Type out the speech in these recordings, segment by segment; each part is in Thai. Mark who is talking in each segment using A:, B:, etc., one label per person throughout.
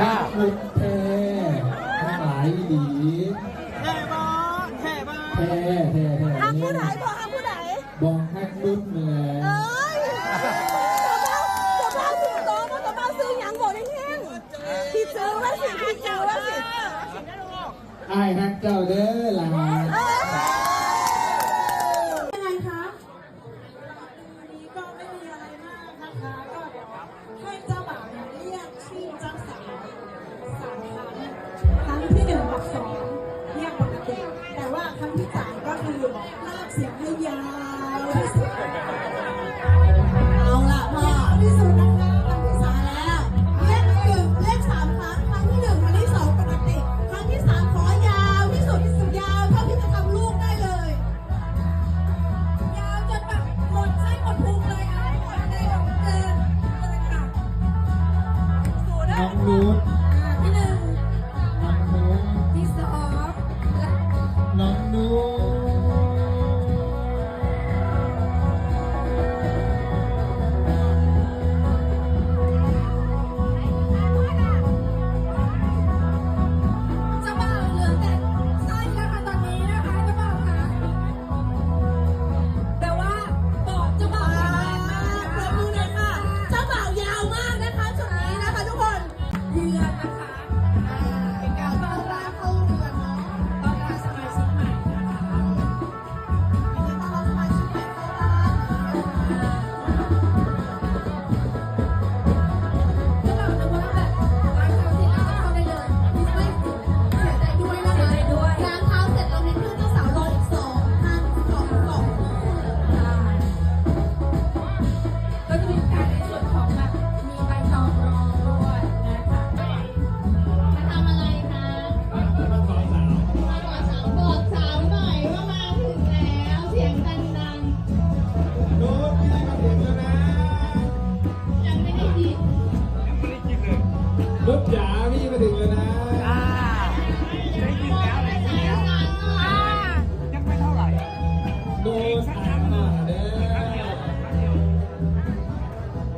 A: ข้า
B: คุม
A: เททั้
C: งห
A: ลา
C: ยห
A: ลี
C: เท
D: บอเทบอเทเท
E: เท
D: ห้ามผู้ใดบอห้ามผู้ใดบองแฮก
C: บุ้มเลย
D: เอ้ตัวบ้าตัวบ้าสิงโตัว
E: บ้าซื้อหยังบได้
A: แห้
B: งที่
A: ซื้อว่าสิที่ซื้อว่าสิ
B: ไอ้
D: ฮักเจ้า
A: เด้
D: อห
B: ลา
D: น สองเรียกปกติ แต่ว่าครั้ง
B: ที่
D: สามก็คือ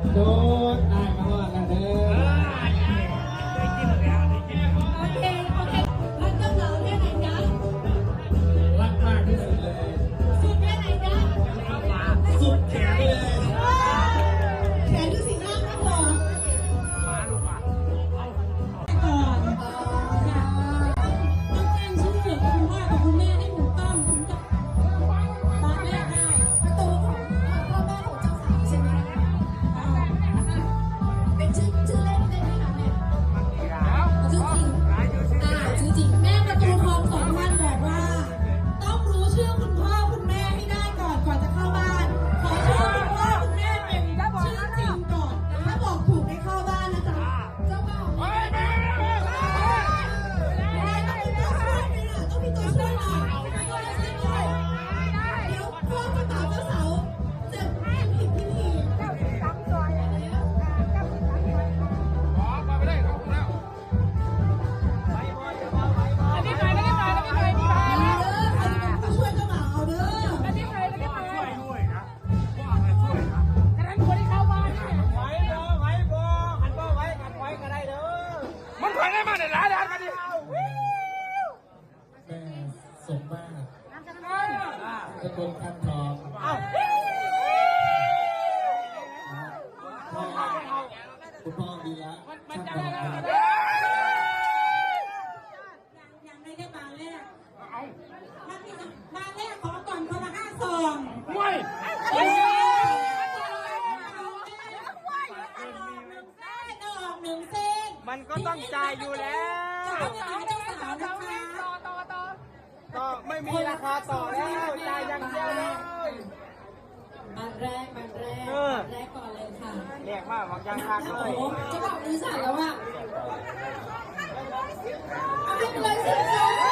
D: dos. จสกุงพั
B: นทอ
A: งคุณพ่อดีละ
B: มันจะไดีแล้ว
D: ยังไม่ได้มาแรกถ้าพี่มาแรกขอก่อนคละห้าซองไม่
B: มันก็ต้องจ่ายอยู่แล้ว ไม่มีราคาต่อแล้วใจยังเดียวเย
D: มันแรกมันแรกมันแรกก่อนเลยค่ะ
B: เรียกว่กวังยังทา
D: ง
B: เลย
D: จะบอกมือสั่นแล้วอะเอาไปเลยสิ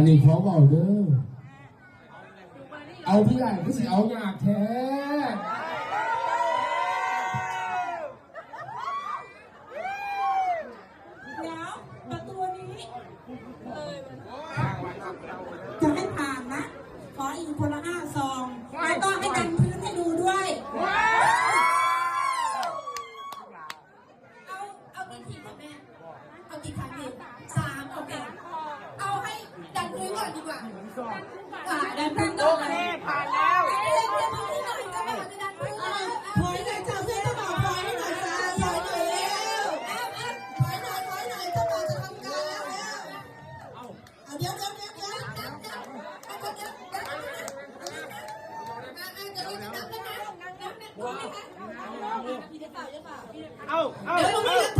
D: นนี้ขอ
B: บอกเด้อ เอา
F: พี่
A: ให
D: ญ่พี่สิเอาอยากแท้
B: เอาเอาเดี๋ยวเราไม่ได้ถา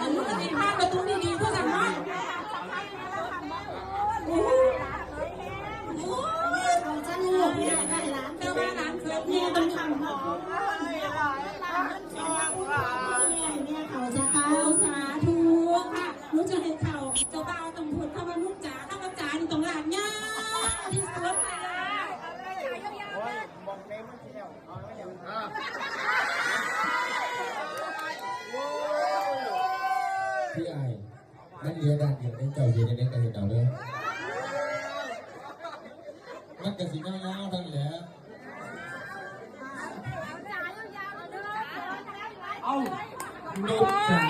B: อันนี้ก็ติดบ้านประตูดีๆเท่ากันเนาะโอ้โหโอ้ยเขาจะลูกเนี่ยได้ร้านเจ้าบ้านร้านเกิดเนี่ยต้องทำหอมเนี่ยเนี่ยเขาจะเอาสาธุค่ะรู้จะเห็นเขาเจ้าบ่าวต้องพูดคำว่าลูกจ๋าคำว่าจ๋านี่ต้องหลานง่ายที่สุดค่ะ
D: พี่ไอ้นั่น เดียวดันอยู่ในเจ้าอยู่ในนี้กันอยู่เดาเลย
A: มันกระสีน้าวทั้งแหละ
F: เอา
A: ลูกสาว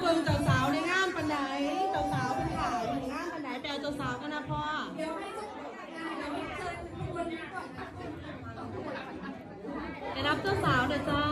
C: เบิ่งเจ้าสาวในงานปันไดเจ้าสาวเป็นขายในงานปันไดแปลเจ้าสาวกันนะพ่อไปรับเจ้าสาวเด้อจ้า
G: เดี๋ยวจ้าบ่าวเขา